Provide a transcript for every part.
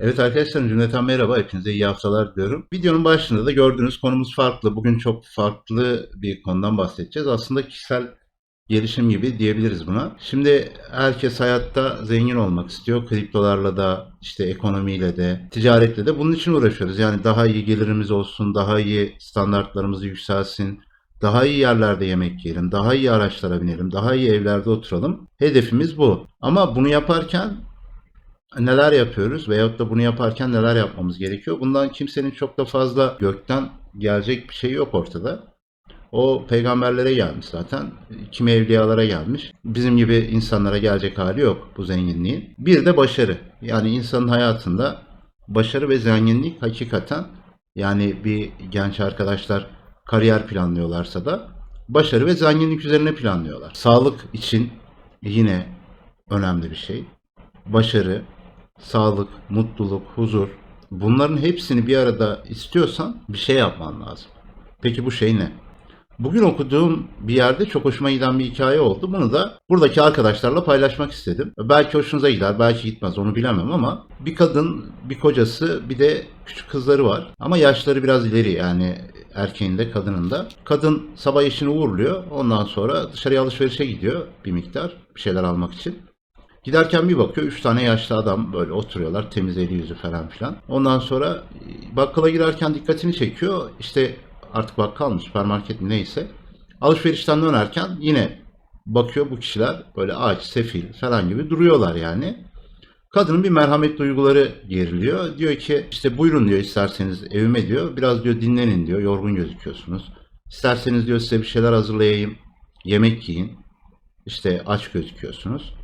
Evet arkadaşlar cümleten merhaba. Hepinize iyi haftalar diliyorum. Videonun başında da gördüğünüz konumuz farklı. Bugün çok farklı bir konudan bahsedeceğiz. Aslında kişisel gelişim gibi diyebiliriz buna. Şimdi herkes hayatta zengin olmak istiyor. Kriptolarla da işte ekonomiyle de ticaretle de bunun için uğraşıyoruz. Yani daha iyi gelirimiz olsun, daha iyi standartlarımız yükselsin, daha iyi yerlerde yemek yiyelim, daha iyi araçlara binelim, daha iyi evlerde oturalım. Hedefimiz bu. Ama bunu yaparken neler yapıyoruz veyahut da bunu yaparken neler yapmamız gerekiyor? Bundan kimsenin çok da fazla gökten gelecek bir şey yok ortada. O peygamberlere gelmiş zaten. Kimi evliyalara gelmiş. Bizim gibi insanlara gelecek hali yok bu zenginliğin. Bir de başarı. Yani insanın hayatında başarı ve zenginlik hakikaten yani bir genç arkadaşlar kariyer planlıyorlarsa da başarı ve zenginlik üzerine planlıyorlar. Sağlık için yine önemli bir şey. Başarı, sağlık, mutluluk, huzur bunların hepsini bir arada istiyorsan bir şey yapman lazım. Peki bu şey ne? Bugün okuduğum bir yerde çok hoşuma giden bir hikaye oldu. Bunu da buradaki arkadaşlarla paylaşmak istedim. Belki hoşunuza gider, belki gitmez onu bilemem ama bir kadın, bir kocası, bir de küçük kızları var. Ama yaşları biraz ileri yani erkeğin de kadının da. Kadın sabah eşini uğurluyor. Ondan sonra dışarıya alışverişe gidiyor bir miktar bir şeyler almak için. Giderken bir bakıyor üç tane yaşlı adam böyle oturuyorlar temiz eli yüzü falan filan. Ondan sonra e, bakkala girerken dikkatini çekiyor. İşte artık bakkal mı süpermarket mi neyse. Alışverişten dönerken yine bakıyor bu kişiler böyle aç, sefil falan gibi duruyorlar yani. Kadının bir merhamet duyguları geriliyor. Diyor ki işte buyurun diyor isterseniz evime diyor. Biraz diyor dinlenin diyor. Yorgun gözüküyorsunuz. İsterseniz diyor size bir şeyler hazırlayayım. Yemek yiyin. İşte aç gözüküyorsunuz.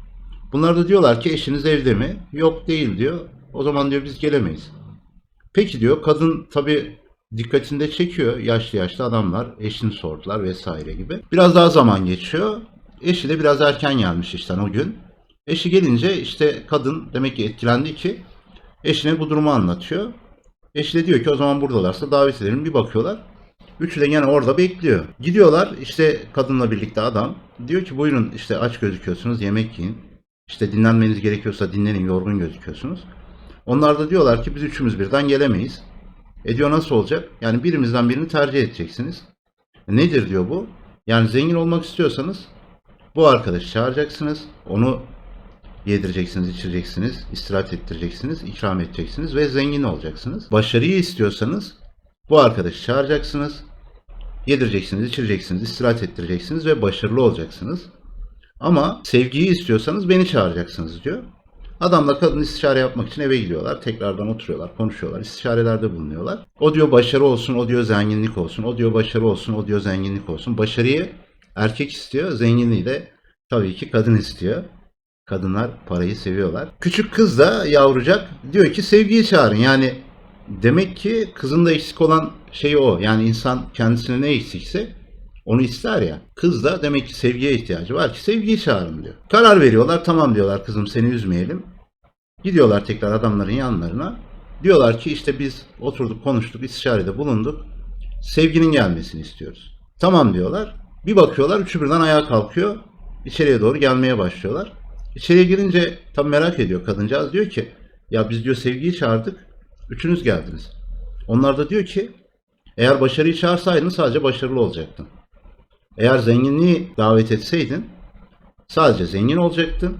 Bunlar da diyorlar ki eşiniz evde mi? Yok değil diyor. O zaman diyor biz gelemeyiz. Peki diyor kadın tabi dikkatinde çekiyor yaşlı yaşlı adamlar eşini sordular vesaire gibi. Biraz daha zaman geçiyor. Eşi de biraz erken gelmiş işten o gün. Eşi gelince işte kadın demek ki etkilendi ki eşine bu durumu anlatıyor. Eşi de diyor ki o zaman buradalarsa davet edelim. Bir bakıyorlar. Üçü de gene orada bekliyor. Gidiyorlar işte kadınla birlikte adam. Diyor ki buyurun işte aç gözüküyorsunuz yemek yiyin. İşte dinlenmeniz gerekiyorsa dinlenin yorgun gözüküyorsunuz. Onlar da diyorlar ki biz üçümüz birden gelemeyiz. E diyor nasıl olacak? Yani birimizden birini tercih edeceksiniz. E nedir diyor bu? Yani zengin olmak istiyorsanız bu arkadaşı çağıracaksınız. Onu yedireceksiniz, içireceksiniz, istirahat ettireceksiniz, ikram edeceksiniz ve zengin olacaksınız. Başarıyı istiyorsanız bu arkadaşı çağıracaksınız. Yedireceksiniz, içireceksiniz, istirahat ettireceksiniz ve başarılı olacaksınız. Ama sevgiyi istiyorsanız beni çağıracaksınız diyor. Adamla kadın istişare yapmak için eve gidiyorlar. Tekrardan oturuyorlar, konuşuyorlar, istişarelerde bulunuyorlar. O diyor başarı olsun, o diyor zenginlik olsun, o diyor başarı olsun, o diyor zenginlik olsun. Başarıyı erkek istiyor, zenginliği de tabii ki kadın istiyor. Kadınlar parayı seviyorlar. Küçük kız da yavrucak diyor ki sevgiyi çağırın. Yani demek ki kızın da eksik olan şey o. Yani insan kendisine ne eksikse onu ister ya. Kız da demek ki sevgiye ihtiyacı var ki sevgiyi çağırın diyor. Karar veriyorlar. Tamam diyorlar kızım seni üzmeyelim. Gidiyorlar tekrar adamların yanlarına. Diyorlar ki işte biz oturduk konuştuk istişarede bulunduk. Sevginin gelmesini istiyoruz. Tamam diyorlar. Bir bakıyorlar üçü birden ayağa kalkıyor. İçeriye doğru gelmeye başlıyorlar. İçeriye girince tam merak ediyor kadıncağız. Diyor ki ya biz diyor sevgiyi çağırdık. Üçünüz geldiniz. Onlar da diyor ki eğer başarıyı çağırsaydın sadece başarılı olacaktın. Eğer zenginliği davet etseydin sadece zengin olacaktın.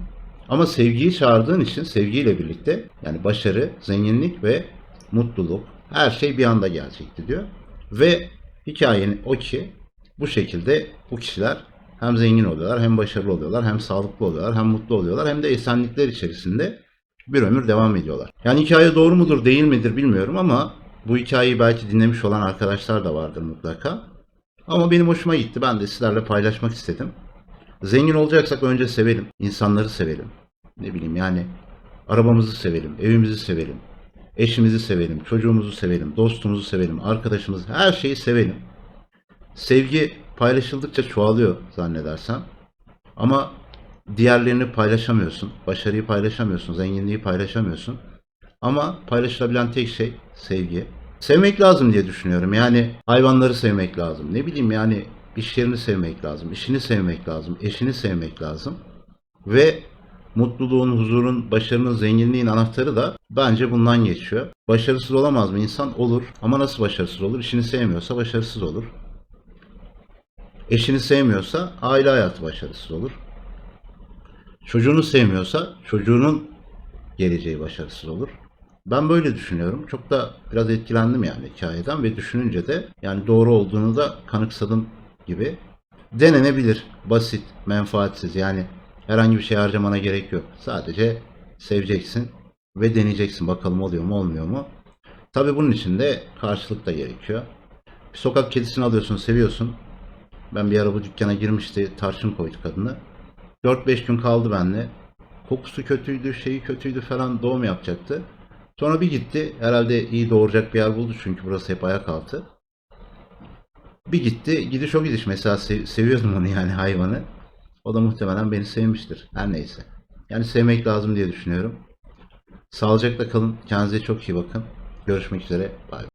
Ama sevgiyi çağırdığın için sevgiyle birlikte yani başarı, zenginlik ve mutluluk her şey bir anda gelecekti diyor. Ve hikayenin o ki bu şekilde bu kişiler hem zengin oluyorlar, hem başarılı oluyorlar, hem sağlıklı oluyorlar, hem mutlu oluyorlar, hem de esenlikler içerisinde bir ömür devam ediyorlar. Yani hikaye doğru mudur, değil midir bilmiyorum ama bu hikayeyi belki dinlemiş olan arkadaşlar da vardır mutlaka. Ama benim hoşuma gitti. Ben de sizlerle paylaşmak istedim. Zengin olacaksak önce sevelim. insanları sevelim. Ne bileyim yani arabamızı sevelim, evimizi sevelim. Eşimizi sevelim, çocuğumuzu sevelim, dostumuzu sevelim, arkadaşımızı, her şeyi sevelim. Sevgi paylaşıldıkça çoğalıyor zannedersem. Ama diğerlerini paylaşamıyorsun. Başarıyı paylaşamıyorsun, zenginliği paylaşamıyorsun. Ama paylaşılabilen tek şey sevgi. Sevmek lazım diye düşünüyorum. Yani hayvanları sevmek lazım. Ne bileyim yani iş yerini sevmek lazım. işini sevmek lazım. Eşini sevmek lazım. Ve Mutluluğun, huzurun, başarının, zenginliğin anahtarı da bence bundan geçiyor. Başarısız olamaz mı insan? Olur. Ama nasıl başarısız olur? İşini sevmiyorsa başarısız olur. Eşini sevmiyorsa aile hayatı başarısız olur. Çocuğunu sevmiyorsa çocuğunun geleceği başarısız olur. Ben böyle düşünüyorum. Çok da biraz etkilendim yani hikayeden ve düşününce de yani doğru olduğunu da kanıksadım gibi. Denenebilir. Basit, menfaatsiz yani herhangi bir şey harcamana gerek yok. Sadece seveceksin ve deneyeceksin bakalım oluyor mu olmuyor mu. Tabi bunun için de karşılık da gerekiyor. Bir sokak kedisini alıyorsun, seviyorsun. Ben bir ara bu dükkana girmişti, tarçın koydu kadını. 4-5 gün kaldı benimle. Kokusu kötüydü, şeyi kötüydü falan doğum yapacaktı. Sonra bir gitti. Herhalde iyi doğuracak bir yer buldu çünkü burası hep ayak altı. Bir gitti. Gidiş o gidiş. Mesela sev- seviyordum onu yani hayvanı. O da muhtemelen beni sevmiştir. Her neyse. Yani sevmek lazım diye düşünüyorum. Sağlıcakla kalın. Kendinize çok iyi bakın. Görüşmek üzere. Bay bay.